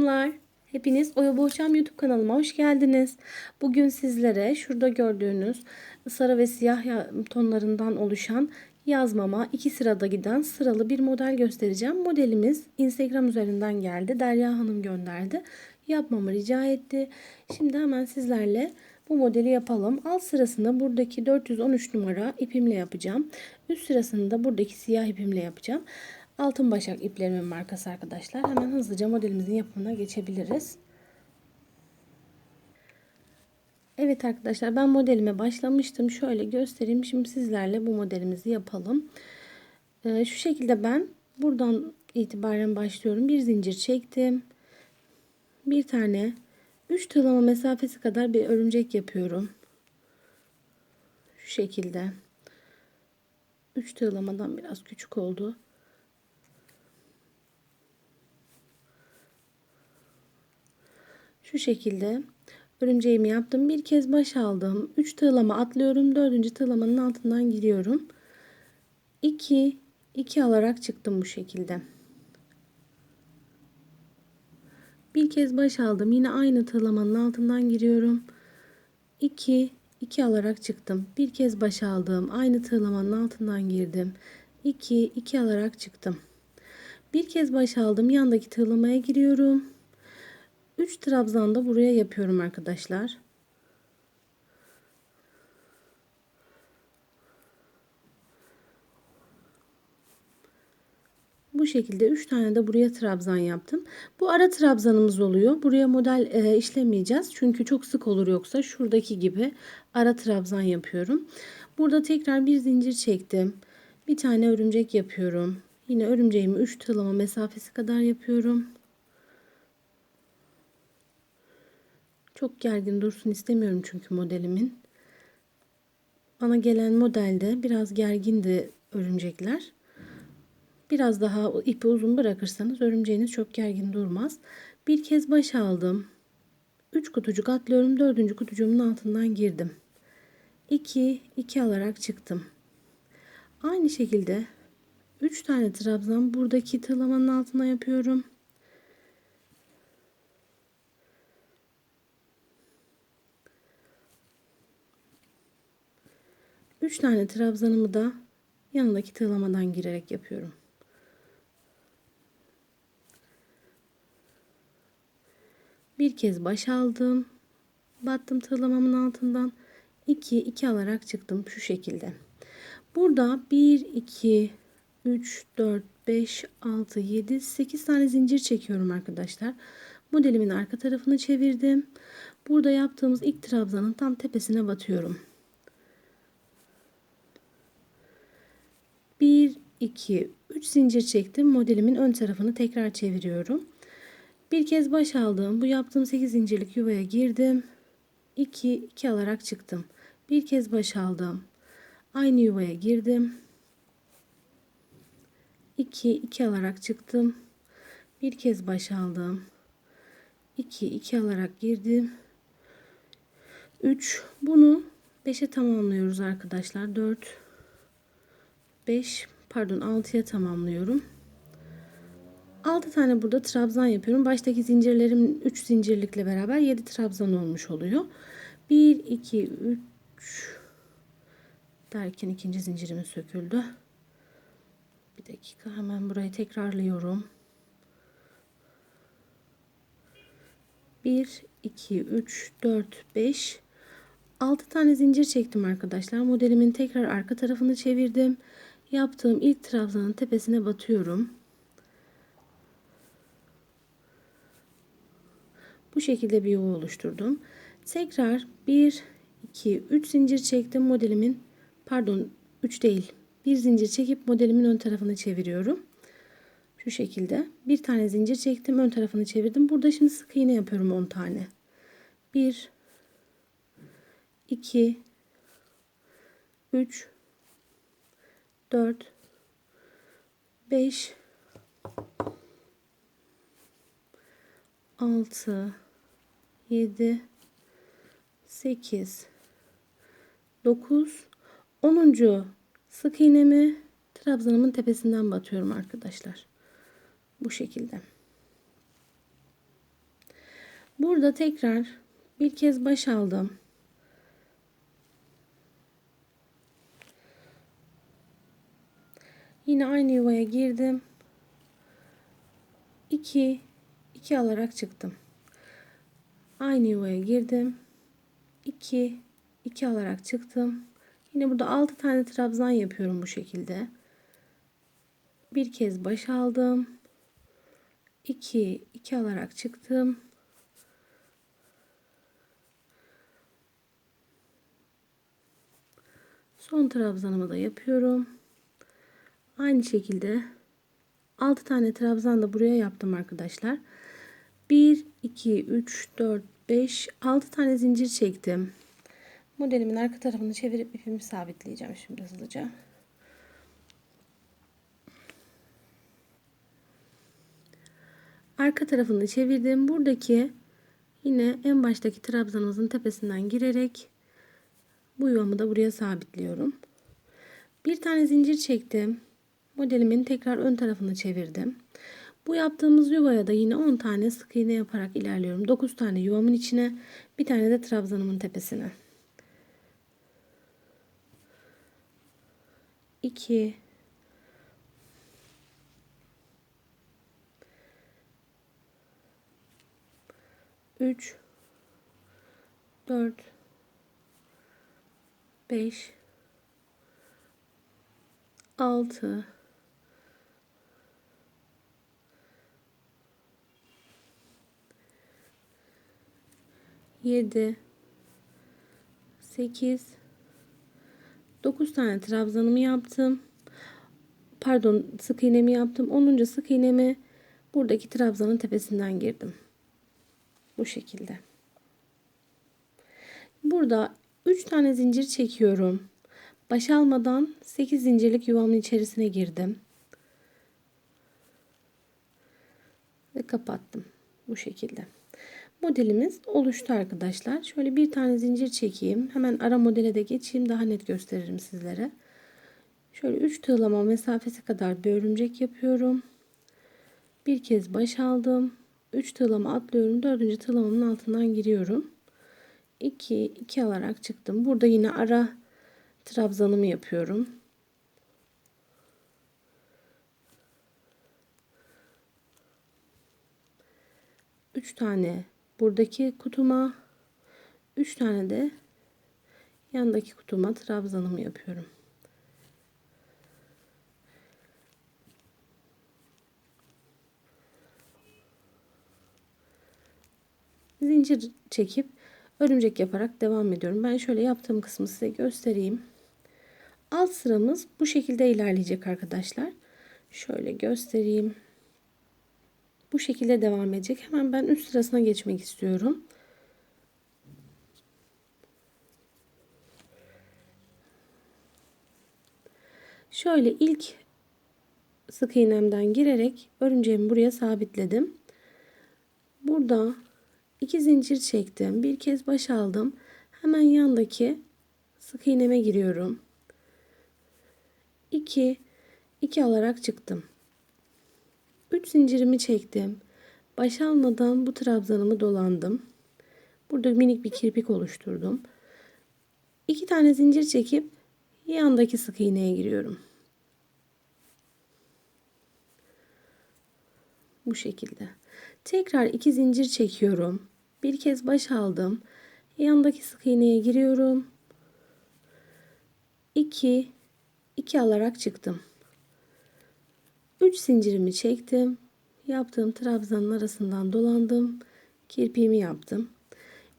hanımlar. Hepiniz Oya Boğuşam YouTube kanalıma hoş geldiniz. Bugün sizlere şurada gördüğünüz sarı ve siyah ya- tonlarından oluşan yazmama iki sırada giden sıralı bir model göstereceğim. Modelimiz Instagram üzerinden geldi. Derya Hanım gönderdi. Yapmamı rica etti. Şimdi hemen sizlerle bu modeli yapalım. Alt sırasında buradaki 413 numara ipimle yapacağım. Üst sırasını da buradaki siyah ipimle yapacağım. Altın başak iplerimin markası arkadaşlar. Hemen hızlıca modelimizin yapımına geçebiliriz. Evet arkadaşlar ben modelime başlamıştım. Şöyle göstereyim. Şimdi sizlerle bu modelimizi yapalım. Ee, şu şekilde ben buradan itibaren başlıyorum. Bir zincir çektim. Bir tane 3 tığlama mesafesi kadar bir örümcek yapıyorum. Şu şekilde. 3 tığlamadan biraz küçük oldu. Şu şekilde örümceğimi yaptım. Bir kez baş aldım. 3 tığlama atlıyorum. 4. tığlamanın altından giriyorum. 2 2 alarak çıktım bu şekilde. Bir kez baş aldım. Yine aynı tığlamanın altından giriyorum. 2 2 alarak çıktım. Bir kez baş aldım. Aynı tığlamanın altından girdim. 2 2 alarak çıktım. Bir kez baş aldım. Yandaki tığlamaya giriyorum. 3 trabzan da buraya yapıyorum arkadaşlar. Bu şekilde 3 tane de buraya trabzan yaptım. Bu ara trabzanımız oluyor. Buraya model e, işlemeyeceğiz. Çünkü çok sık olur yoksa şuradaki gibi ara trabzan yapıyorum. Burada tekrar bir zincir çektim. Bir tane örümcek yapıyorum. Yine örümceğimi 3 tığlama mesafesi kadar yapıyorum. Çok gergin dursun istemiyorum çünkü modelimin. Bana gelen modelde biraz gergindi örümcekler. Biraz daha ipi uzun bırakırsanız örümceğiniz çok gergin durmaz. Bir kez baş aldım. 3 kutucuk atlıyorum. 4. kutucuğumun altından girdim. 2 2 alarak çıktım. Aynı şekilde 3 tane trabzan buradaki tığlamanın altına yapıyorum. Üç tane trabzanımı da yanındaki tığlamadan girerek yapıyorum. Bir kez baş aldım. Battım tığlamamın altından. 2 2 alarak çıktım şu şekilde. Burada 1 2 3 4 5 6 7 8 tane zincir çekiyorum arkadaşlar. Modelimin arka tarafını çevirdim. Burada yaptığımız ilk trabzanın tam tepesine batıyorum. 1 2 3 zincir çektim. Modelimin ön tarafını tekrar çeviriyorum. Bir kez baş aldım. Bu yaptığım 8 zincirlik yuvaya girdim. 2 2 alarak çıktım. Bir kez baş aldım. Aynı yuvaya girdim. 2 2 alarak çıktım. Bir kez baş aldım. 2 2 alarak girdim. 3 bunu 5'e tamamlıyoruz arkadaşlar. 4 5 pardon 6'ya tamamlıyorum. 6 tane burada trabzan yapıyorum. Baştaki zincirlerim 3 zincirlikle beraber 7 trabzan olmuş oluyor. 1 2 3 derken ikinci zincirimiz söküldü. Bir dakika hemen burayı tekrarlıyorum. 1 2 3 4 5 6 tane zincir çektim arkadaşlar. Modelimin tekrar arka tarafını çevirdim. Yaptığım ilk trabzanın tepesine batıyorum. Bu şekilde bir yuva oluşturdum. Tekrar 1 2 3 zincir çektim modelimin pardon 3 değil. Bir zincir çekip modelimin ön tarafını çeviriyorum. Şu şekilde bir tane zincir çektim ön tarafını çevirdim. Burada şimdi sık iğne yapıyorum 10 tane. 1 2 3 4 5 6 7 8 9 10. sık iğnemi trabzanımın tepesinden batıyorum arkadaşlar. Bu şekilde. Burada tekrar bir kez baş aldım. Yine aynı yuvaya girdim. 2 2 alarak çıktım. Aynı yuvaya girdim. 2 2 alarak çıktım. Yine burada 6 tane trabzan yapıyorum bu şekilde. Bir kez baş aldım. 2 2 alarak çıktım. Son trabzanımı da yapıyorum. Aynı şekilde 6 tane trabzan da buraya yaptım arkadaşlar. 1 2 3 4 5 6 tane zincir çektim. Modelimin arka tarafını çevirip ipimi sabitleyeceğim şimdi hızlıca. Arka tarafını çevirdim. Buradaki yine en baştaki trabzanımızın tepesinden girerek bu yuvamı da buraya sabitliyorum. Bir tane zincir çektim. Modelimin tekrar ön tarafını çevirdim. Bu yaptığımız yuvaya da yine 10 tane sık iğne yaparak ilerliyorum. 9 tane yuvamın içine, bir tane de trabzanımın tepesine. 2 3 4 5 6 7 8 9 tane trabzanımı yaptım. Pardon sık iğnemi yaptım. 10. sık iğnemi buradaki trabzanın tepesinden girdim. Bu şekilde. Burada 3 tane zincir çekiyorum. Baş almadan 8 zincirlik yuvamın içerisine girdim. Ve kapattım. Bu şekilde. Modelimiz oluştu arkadaşlar. Şöyle bir tane zincir çekeyim. Hemen ara modele de geçeyim. Daha net gösteririm sizlere. Şöyle 3 tığlama mesafesi kadar bir örümcek yapıyorum. Bir kez baş aldım. 3 tığlama atlıyorum. 4. tığlamamın altından giriyorum. 2 2 alarak çıktım. Burada yine ara trabzanımı yapıyorum. Üç tane buradaki kutuma, üç tane de yandaki kutuma trabzanımı yapıyorum. Zincir çekip örümcek yaparak devam ediyorum. Ben şöyle yaptığım kısmı size göstereyim. Alt sıramız bu şekilde ilerleyecek arkadaşlar. Şöyle göstereyim. Bu şekilde devam edecek. Hemen ben üst sırasına geçmek istiyorum. Şöyle ilk sık iğnemden girerek örümceğimi buraya sabitledim. Burada iki zincir çektim. Bir kez baş aldım. Hemen yandaki sık iğneme giriyorum. 2 2 alarak çıktım. 3 zincirimi çektim. Baş almadan bu trabzanımı dolandım. Burada minik bir kirpik oluşturdum. 2 tane zincir çekip yandaki sık iğneye giriyorum. Bu şekilde. Tekrar iki zincir çekiyorum. Bir kez baş aldım. Yandaki sık iğneye giriyorum. 2 2 alarak çıktım. 3 zincirimi çektim. Yaptığım trabzanın arasından dolandım. Kirpiğimi yaptım.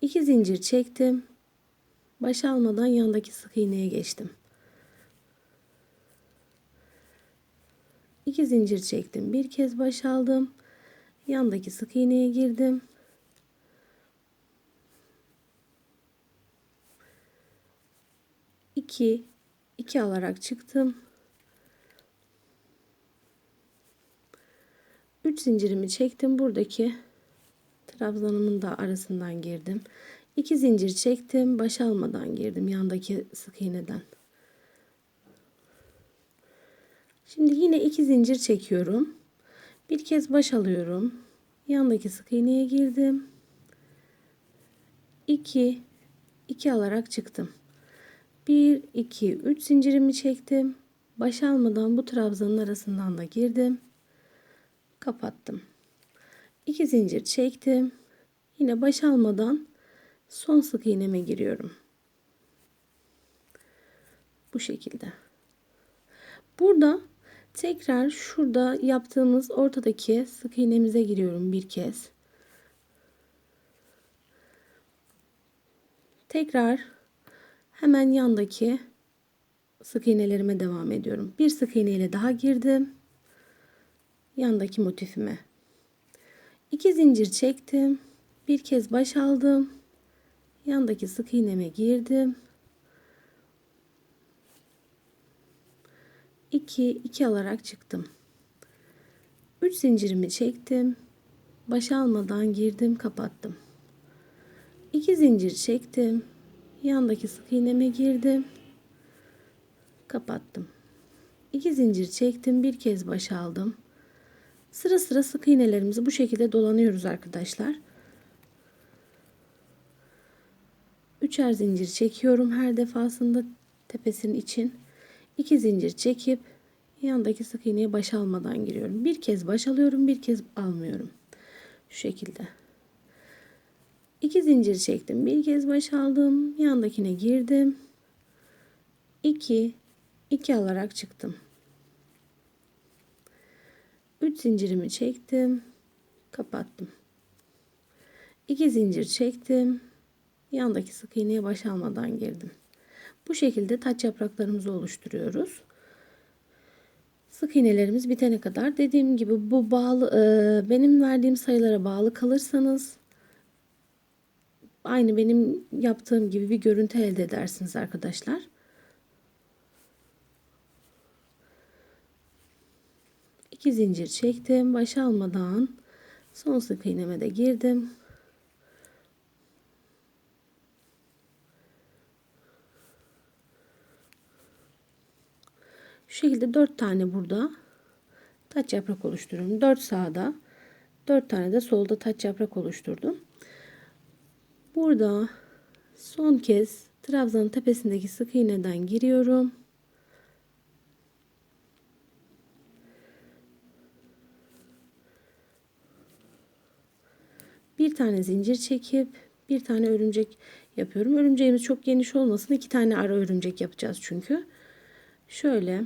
2 zincir çektim. Baş almadan yandaki sık iğneye geçtim. 2 zincir çektim. Bir kez baş aldım. Yandaki sık iğneye girdim. İki, iki alarak çıktım. 3 zincirimi çektim. Buradaki trabzanımın da arasından girdim. 2 zincir çektim. Baş almadan girdim yandaki sık iğneden. Şimdi yine 2 zincir çekiyorum. Bir kez baş alıyorum. Yandaki sık iğneye girdim. 2 2 alarak çıktım. 1 2 3 zincirimi çektim. Baş almadan bu trabzanın arasından da girdim. Kapattım. 2 zincir çektim. Yine baş almadan son sık iğneme giriyorum. Bu şekilde. Burada tekrar şurada yaptığımız ortadaki sık iğnemize giriyorum bir kez. Tekrar hemen yandaki sık iğnelerime devam ediyorum. Bir sık iğne ile daha girdim. Yandaki motifime. İki zincir çektim. Bir kez baş aldım. Yandaki sık iğneme girdim. 2 2 alarak çıktım. 3 zincirimi çektim. Baş almadan girdim, kapattım. 2 zincir çektim. Yandaki sık iğneme girdim. Kapattım. 2 zincir çektim, bir kez baş aldım. Sıra sıra sık iğnelerimizi bu şekilde dolanıyoruz arkadaşlar. Üçer zincir çekiyorum her defasında tepesinin için. 2 zincir çekip yandaki sık iğneye baş almadan giriyorum. Bir kez baş alıyorum, bir kez almıyorum. Şu şekilde. 2 zincir çektim. Bir kez baş aldım. Yandakine girdim. 2 2 alarak çıktım. 3 zincirimi çektim. Kapattım. 2 zincir çektim. Yandaki sık iğneye baş almadan girdim. Bu şekilde taç yapraklarımızı oluşturuyoruz. Sık iğnelerimiz bitene kadar dediğim gibi bu bağlı e, benim verdiğim sayılara bağlı kalırsanız aynı benim yaptığım gibi bir görüntü elde edersiniz arkadaşlar. İki zincir çektim. Baş almadan son sık iğneme de girdim. Şu şekilde 4 tane burada taç yaprak oluşturuyorum. 4 sağda 4 tane de solda taç yaprak oluşturdum. Burada son kez trabzanın tepesindeki sık iğneden giriyorum. Bir tane zincir çekip bir tane örümcek yapıyorum. Örümceğimiz çok geniş olmasın. iki tane ara örümcek yapacağız çünkü. Şöyle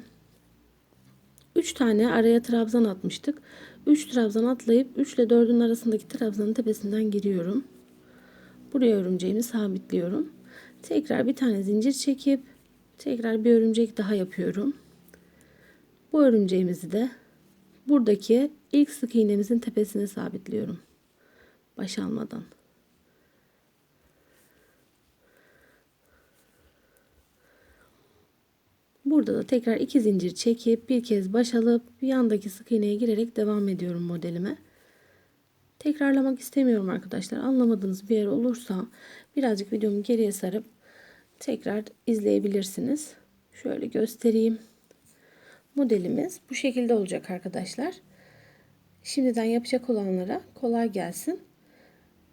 3 tane araya trabzan atmıştık. 3 trabzan atlayıp 3 ile 4'ün arasındaki trabzanın tepesinden giriyorum. Buraya örümceğimi sabitliyorum. Tekrar bir tane zincir çekip tekrar bir örümcek daha yapıyorum. Bu örümceğimizi de buradaki ilk sık iğnemizin tepesine sabitliyorum. Baş almadan. Burada da tekrar iki zincir çekip bir kez baş alıp yandaki sık iğneye girerek devam ediyorum modelime. Tekrarlamak istemiyorum arkadaşlar. Anlamadığınız bir yer olursa birazcık videomu geriye sarıp tekrar izleyebilirsiniz. Şöyle göstereyim. Modelimiz bu şekilde olacak arkadaşlar. Şimdiden yapacak olanlara kolay gelsin.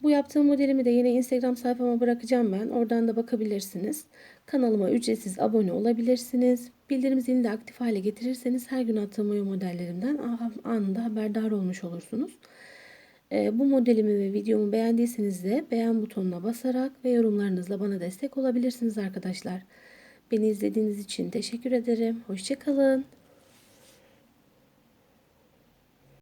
Bu yaptığım modelimi de yine Instagram sayfama bırakacağım ben. Oradan da bakabilirsiniz. Kanalıma ücretsiz abone olabilirsiniz. Bildirim zilini de aktif hale getirirseniz her gün attığım oyu modellerimden anında haberdar olmuş olursunuz. Ee, bu modelimi ve videomu beğendiyseniz de beğen butonuna basarak ve yorumlarınızla bana destek olabilirsiniz arkadaşlar. Beni izlediğiniz için teşekkür ederim. Hoşçakalın.